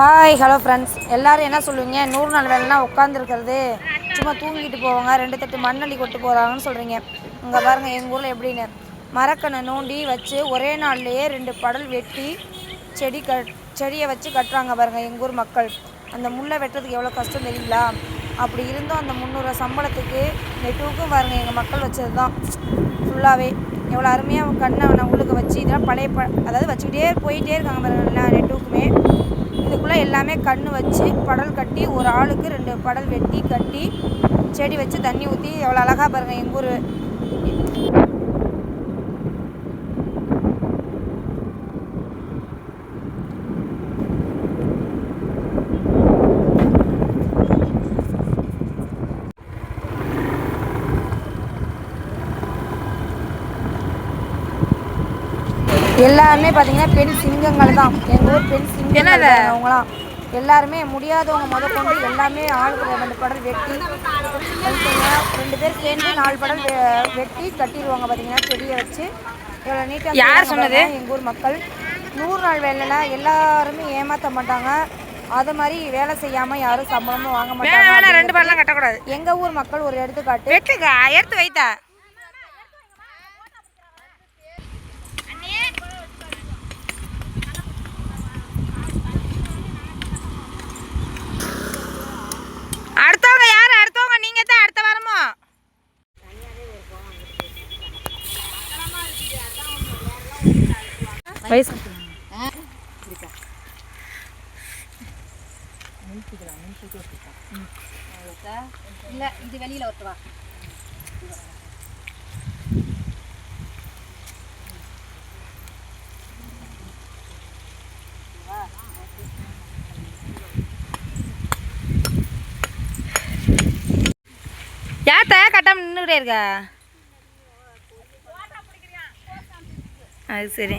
Hi hello friends எல்லோரும் என்ன சொல்லுவீங்க? நூறு நாள் வேலைனா உட்காந்துருக்கிறது சும்மா தூங்கிட்டு போவாங்க. ரெண்டு தட்டு மண்ணள்ளி கொட்டு போகிறாங்கன்னு சொல்கிறீங்க இங்கே பாருங்கள் எங்கள் ஊரில் எப்படின்னு. மரக்கண்ணை நோண்டி வச்சு ஒரே நாள்லேயே ரெண்டு படல் வெட்டி செடி க செடியை வச்சு கட்டுறாங்க பாருங்கள் எங்கள் ஊர் மக்கள். அந்த முல்லை வெட்டுறதுக்கு எவ்வளோ கஷ்டம் தெரியுங்களா? அப்படி இருந்தும் அந்த முந்நூறு சம்பளத்துக்கு நெட்டுவுக்கும் பாருங்கள் எங்கள் மக்கள் வச்சது தான் ஃபுல்லாகவே எவ்வளோ அருமையாக கண்ணை நான் உள்ளுக்கு வச்சு இதெல்லாம் பழைய ப அதாவது வச்சுக்கிட்டே போயிட்டே இருக்காங்க பாருங்கள் எல்லா நெட்டுவுக்குமே இதுக்குள்ளே எல்லாமே கண் வச்சு படல் கட்டி ஒரு ஆளுக்கு ரெண்டு படல் வெட்டி கட்டி செடி வச்சு தண்ணி ஊற்றி எவ்வளோ அழகாக பாருங்கள் எங்கள் ஊர் எல்லாருமே பார்த்தீங்கன்னா பெண் சிங்கங்கள் தான். எங்கள் ஊர் பெண் சிங்கங்கள் அவங்களாம் எல்லாருமே முடியாதவங்க முத கொண்டு எல்லாமே ஆளுக்கு ரெண்டு படல் வெட்டி ரெண்டு பேர் சேர்ந்து நாலு படல் வெட்டி கட்டிடுவாங்க பார்த்தீங்கன்னா செடியை வச்சு. எவ்வளோ நீட்டாக யார் சொன்னது? எங்கள் ஊர் மக்கள். நூறு நாள் வேலையில் எல்லாருமே ஏமாற்ற மாட்டாங்க. அது மாதிரி வேலை செய்யாமல் யாரும் சம்பளமும் வாங்க மாட்டாங்க. ரெண்டு பேர்லாம் கட்டக்கூடாது. எங்கள் ஊர் மக்கள் ஒரு எடுத்துக்காட்டு. எடுத்து வைத்தா. வயசு. இல்லை இது வெளியில ஒருத்தவா யாத்த கட்டாம நின்றுட்டே இருக்கா. அது சரி.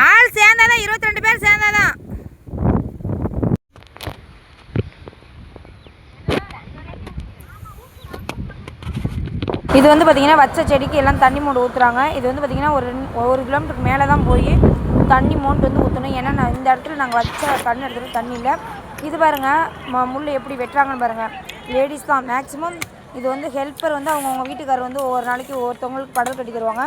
ஆள் சேர்ந்தாதான் இருபத்தி ரெண்டு பேர் சேர்ந்தாதான் இது வந்து பார்த்தீங்கன்னா வச்ச செடிக்கு எல்லாம் தண்ணி மூண்டு ஊற்றுறாங்க இது வந்து பார்த்தீங்கன்னா ஒரு ஒரு கிலோமீட்டருக்கு மேலே தான் போய் தண்ணி மோண்டு வந்து ஊற்றணும் ஏன்னா நான் இந்த இடத்துல நாங்கள் வச்ச கண் இடத்துல தண்ணி இல்லை. இது பாருங்கள் ம முள் எப்படி வெட்டுறாங்கன்னு பாருங்கள் லேடிஸ் தான் மேக்ஸிமம் இது வந்து ஹெல்ப்பர் வந்து அவங்கவுங்க வீட்டுக்காரர் வந்து ஒவ்வொரு நாளைக்கு ஒவ்வொருத்தவங்களுக்கு படல் கட்டி தருவாங்க.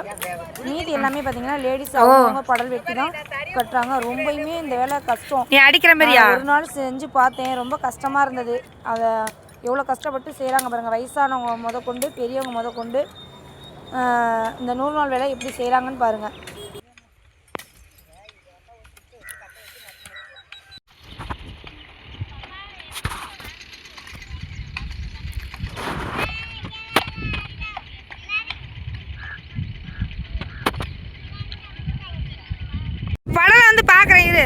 மீதி எல்லாமே பார்த்தீங்கன்னா லேடிஸ் அவங்கவுங்க படல் வெட்டி தான் கட்டுறாங்க. ரொம்பயுமே இந்த வேலை கஷ்டம். நீ அடிக்கிற மாதிரியா? ஒரு நாள் செஞ்சு பார்த்தேன். ரொம்ப கஷ்டமாக இருந்தது. அதை எவ்வளோ கஷ்டப்பட்டு செய்கிறாங்க பாருங்கள் வயசானவங்க முத கொண்டு பெரியவங்க முத கொண்டு இந்த நூறு நாள் வேலை எப்படி செய்கிறாங்கன்னு பாருங்கள் வந்து பார்க்குறேன் இது